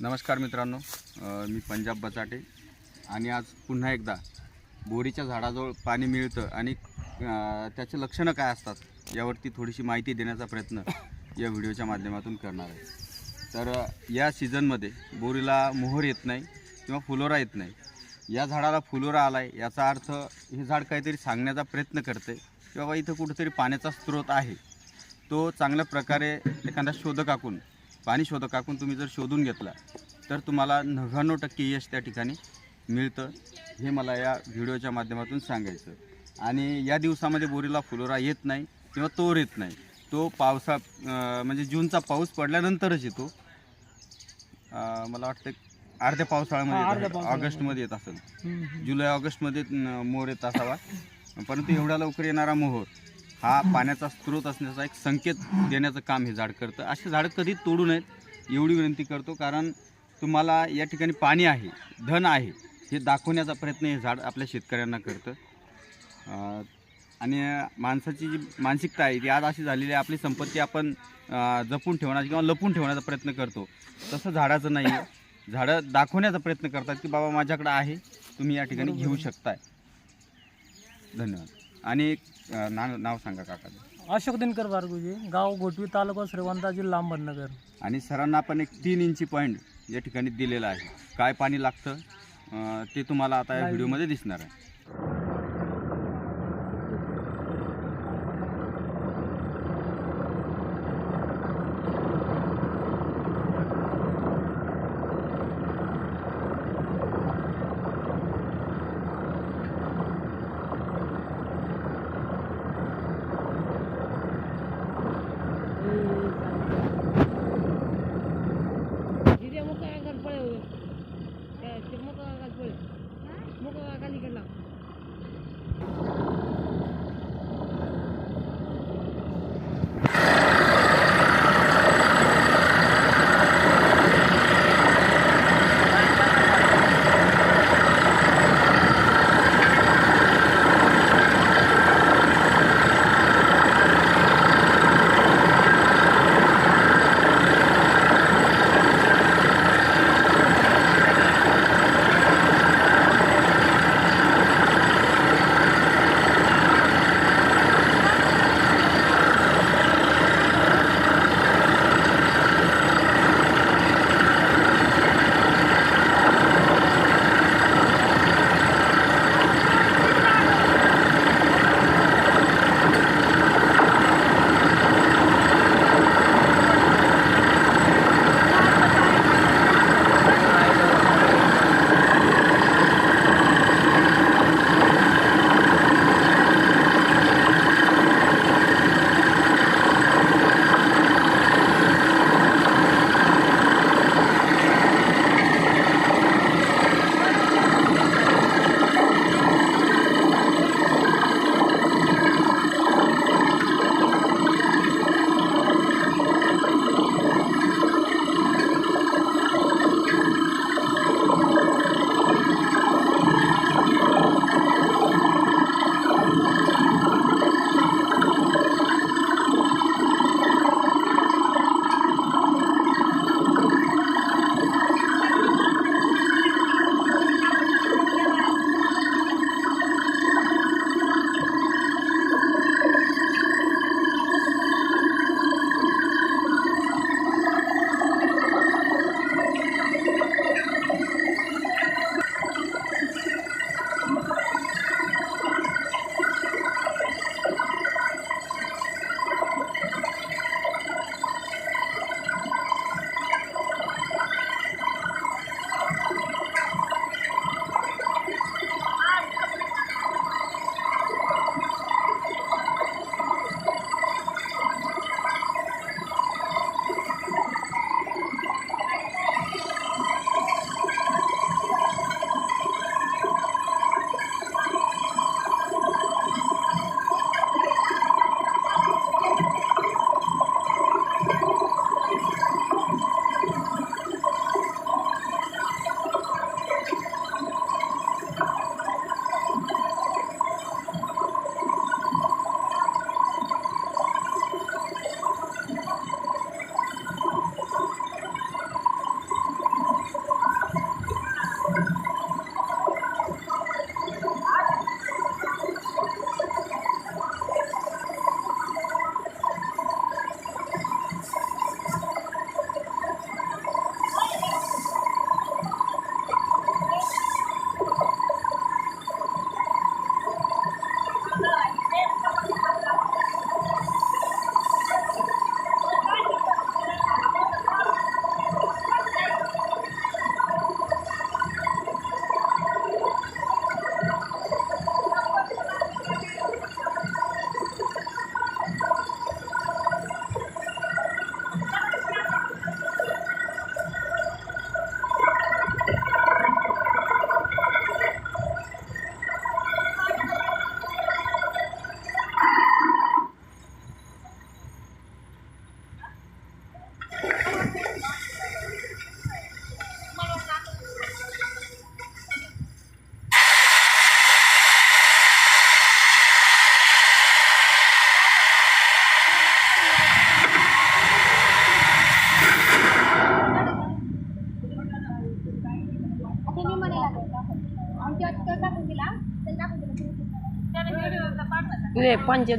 नमस्कार मित्रांनो मी पंजाब बचाटे आणि आज पुन्हा एकदा बोरीच्या झाडाजवळ पाणी मिळतं आणि त्याचे लक्षणं काय असतात यावरती थोडीशी माहिती देण्याचा प्रयत्न या व्हिडिओच्या माध्यमातून करणार आहे. तर या सीझनमध्ये बोरीला मोहर येत नाही किंवा फुलोरा येत नाही. या झाडाला फुलोरा आला आहे याचा अर्थ हे झाड काहीतरी सांगण्याचा प्रयत्न करते की बाबा इथं कुठंतरी पाण्याचा स्रोत आहे. तो चांगल्या प्रकारे एखादा शोधकाकून पाणी शोधकाकून तुम्ही जर शोधून घेतला तर तुम्हाला नव्याण्णव टक्के यश त्या ठिकाणी मिळतं हे मला या व्हिडिओच्या माध्यमातून सांगायचं आणि या दिवसामध्ये बोरीला फुलोरा येत नाही किंवा तोर येत नाही. तो पावसा म्हणजे जूनचा पाऊस पडल्यानंतरच येतो. मला वाटतं अर्ध्या पावसाळ्यामध्ये. ऑगस्टमध्ये येत असेल. जुलै ऑगस्टमध्ये मोर येत असावा. परंतु एवढ्या लवकर येणारा मोहर हा पाण्याचा स्रोत असण्याचा एक संकेत देण्याचं काम हे झाड करतं. असे झाडं कधी तोडू नयेत एवढी विनंती करतो. कारण तुम्हाला या ठिकाणी पाणी आहे धन आहे हे दाखवण्याचा प्रयत्न हे झाड आपल्या शेतकऱ्यांना करतं. आणि माणसाची जी मानसिकता आहे ती आज अशी झालेली आहे आपली संपत्ती आपण जपून ठेवण्याचा किंवा लपून ठेवण्याचा प्रयत्न करतो. तसं झाडाचं नाही आहे. झाडं दाखवण्याचा प्रयत्न करतात की बाबा माझ्याकडं आहे तुम्ही या ठिकाणी घेऊ आहे. शकताय. धन्यवाद. आणि एक अं, नाव नाव सांगा काका. अशोक दिनकर बारगुजी गाव गोटवी तालुका श्रीवंता जिल्हा अहमदनगर. आणि सरांना आपण एक तीन इंची पॉईंट या ठिकाणी दिलेला आहे. काय पाणी लागतं? अं, ते तुम्हाला आता या. व्हिडिओमध्ये दिसणार आहे. 对半斤